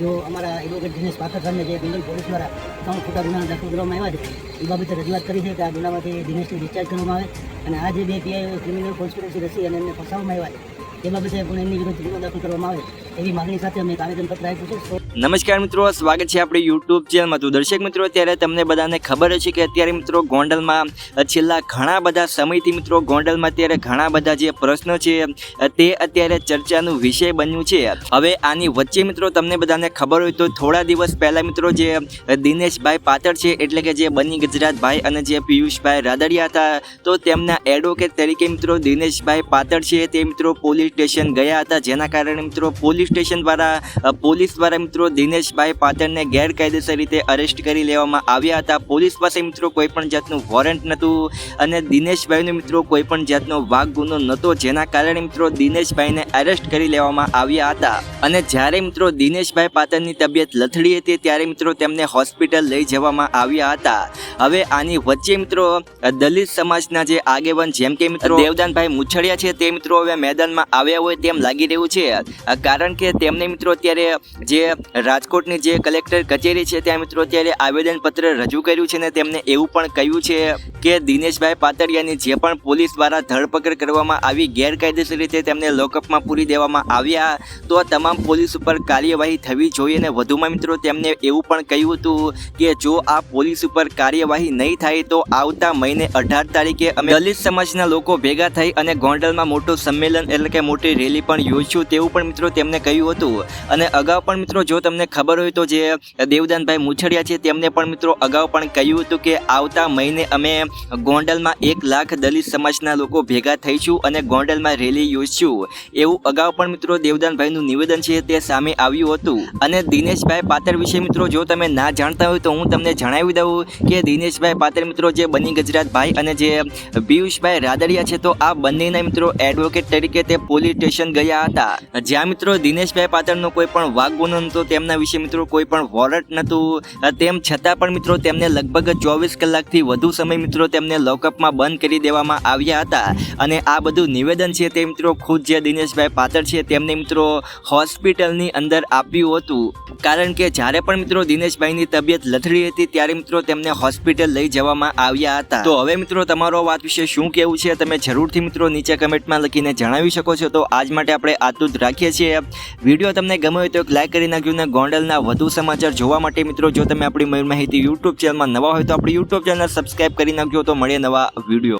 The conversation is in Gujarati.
જો અમારા એડવોકેટ દિનેશ પાઠક સામે જે ગોંડલ પોલીસ દ્વારા ત્રણ ખોટા ગુના દાખલ કરવામાં આવ્યા છે, એ બાબતે રજૂઆત કરી છે કે આ ગુનામાંથી દિનેશને ડિસ્ચાર્જ કરવામાં આવે અને આ જે બે પીઆઈ ક્રિમિનલ કોન્સ્પિરસી રસી અને એમને ફસાવવામાં આવ્યા છે એમની વિરુદ્ધ કરવામાં આવે એવી માગણી સાથે અમે એક નમસ્કાર મિત્રો, સ્વાગત છે આપણી યુટ્યુબ ચેનલમાં તો દર્શક મિત્રો, અત્યારે તમને બધાને ખબર હશે કે અત્યારે મિત્રો ગોંડલમાં છેલ્લા ઘણા બધા સમયથી મિત્રો ગોંડલમાં અત્યારે ઘણા બધા જે પ્રશ્નો છે તે અત્યારે ચર્ચાનું વિષય બન્યું છે. હવે આની વચ્ચે મિત્રો તમને બધાને ખબર હોય તો થોડા દિવસ પહેલાં મિત્રો જે દિનેશભાઈ પાતળ છે, એટલે કે જે બની ગુજરાતભાઈ અને જે પિયુષભાઈ રાદડિયા હતા, તો તેમના એડવોકેટ તરીકે મિત્રો દિનેશભાઈ પાતળ છે, તે મિત્રો પોલીસ સ્ટેશન ગયા હતા. જેના કારણે મિત્રો પોલીસ સ્ટેશન દ્વારા પોલીસ દ્વારા મિત્રો દિનેશભાઈ પાતળને ગેરકાયદેસર રીતે અરેસ્ટ કરી લેવામાં આવ્યા હતા. પોલીસ પાસે મિત્રો કોઈ પણ જાતનું વોરંટ નહોતું અને દિનેશભાઈનો મિત્રો કોઈ પણ જાતનો વાઘ ગુનો નહોતો, જેના કારણે મિત્રો દિનેશભાઈને અરેસ્ટ કરી લેવામાં આવ્યા હતા. અને જ્યારે મિત્રો દિનેશભાઈ પાતળની તબિયત લથડી હતી ત્યારે મિત્રો તેમને હોસ્પિટલ લઈ જવામાં આવ્યા હતા. હવે આની વચ્ચે મિત્રો દલિત સમાજના જે આગેવાન જેમ કે મિત્રો દેવદાનભાઈ મુછડિયા છે તે મિત્રો હવે મેદાનમાં આવ્યા હોય તેમ લાગી રહ્યું છે. કારણ કે તેમને મિત્રો અત્યારે જે રાજકોટની જે કલેક્ટર કચેરી છે ત્યાં મિત્રો અત્યારે આવેદનપત્ર રજૂ કર્યું છે ને તેમને એવું પણ કહ્યું છે. કે દિનેશભાઈ પાતળિયાની જે પણ પોલીસ દ્વારા ધરપકડ કરવામાં આવી, ગેરકાયદેસર રીતે તેમને લોકઅપમાં પૂરી દેવામાં આવ્યા, તો તમામ પોલીસ ઉપર કાર્યવાહી થવી જોઈએ. અને વધુમાં મિત્રો, તેમને એવું પણ કહ્યું હતું કે જો આ પોલીસ ઉપર કાર્યવાહી નહીં થાય, તો આવતા મહિને અઢાર તારીખે અમે દલિત સમાજના લોકો ભેગા થઈ અને ગોંડલમાં મોટું સંમેલન એટલે કે મોટી રેલી પણ યોજશું તેવું પણ મિત્રો તેમને કહ્યું હતું. અને અગાઉ પણ મિત્રો, જો તમને ખબર હોય તો જે દેવદાનભાઈ મુછડિયા છે, તેમને પણ મિત્રો અગાઉ પણ કહ્યું હતું કે આવતા મહિને અમે ગોંડલમાં એક લાખ દલિત સમાજના લોકો ભેગા થઈશું અને ગોંડલમાં રેલી યોજશું. એવું અગાઉ પણ મિત્રો દેવદાનભાઈનું નિવેદન છે તે સામે આવ્યું હતું. અને દિનેશભાઈ પાત્ર વિશે મિત્રો જો તમે ના જાણતા હોય તો હું તમને જણાવી દઉં કે દિનેશભાઈ પાત્ર મિત્રો જે બની ગુજરાતભાઈ અને જે પિયુષભાઈ રાદડિયા છે તો આ બંનેના મિત્રો એડવોકેટ તરીકે તે પોલીસ સ્ટેશન ગયા હતા. જ્યાં મિત્રો દિનેશભાઈ પાતળનો કોઈ પણ વાગ ગુનો નહોતો, તેમના વિશે મિત્રો કોઈ પણ વોરંટ નહોતું. તેમ છતાં પણ મિત્રો તેમને લગભગ ચોવીસ કલાકથી વધુ સમય મિત્રો તેમને લોકઅપમાં બંધ કરી દેવામાં આવ્યા હતા અને આ બધું નિવેદન છે તે મિત્રો ખુદ જે દિનેશભાઈ પાતળ છે તેમને મિત્રો હોસ્પિટલની અંદર આપ્યું હતું. કારણ કે જ્યારે પણ મિત્રો દિનેશભાઈની તબિયત લથડી હતી ત્યારે મિત્રો તેમને હોસ્પિટલ લઈ જવામાં આવ્યા હતા. તો હવે મિત્રો તમારો વાત વિશે શું કહેવું છે તમે જરૂરથી મિત્રો નીચે કમેન્ટમાં લખીને જણાવી શકો છો. તો આજ માટે આપણે જ રાખીએ છીએ. વીડિયો તમને ગમ્યો હોય તો એક લાઇક કરી નાખ્યું ને ગોંડલના વધુ સમાચાર જોવા માટે મિત્રો જો તમે આપણી માહિતી યુટ્યુબ ચેનલમાં નવા હોય તો આપણી યુટ્યુબ ચેનલ સબસ્ક્રાઈબ કરી નાખ્યો તો મળીએ નવા વીડિયો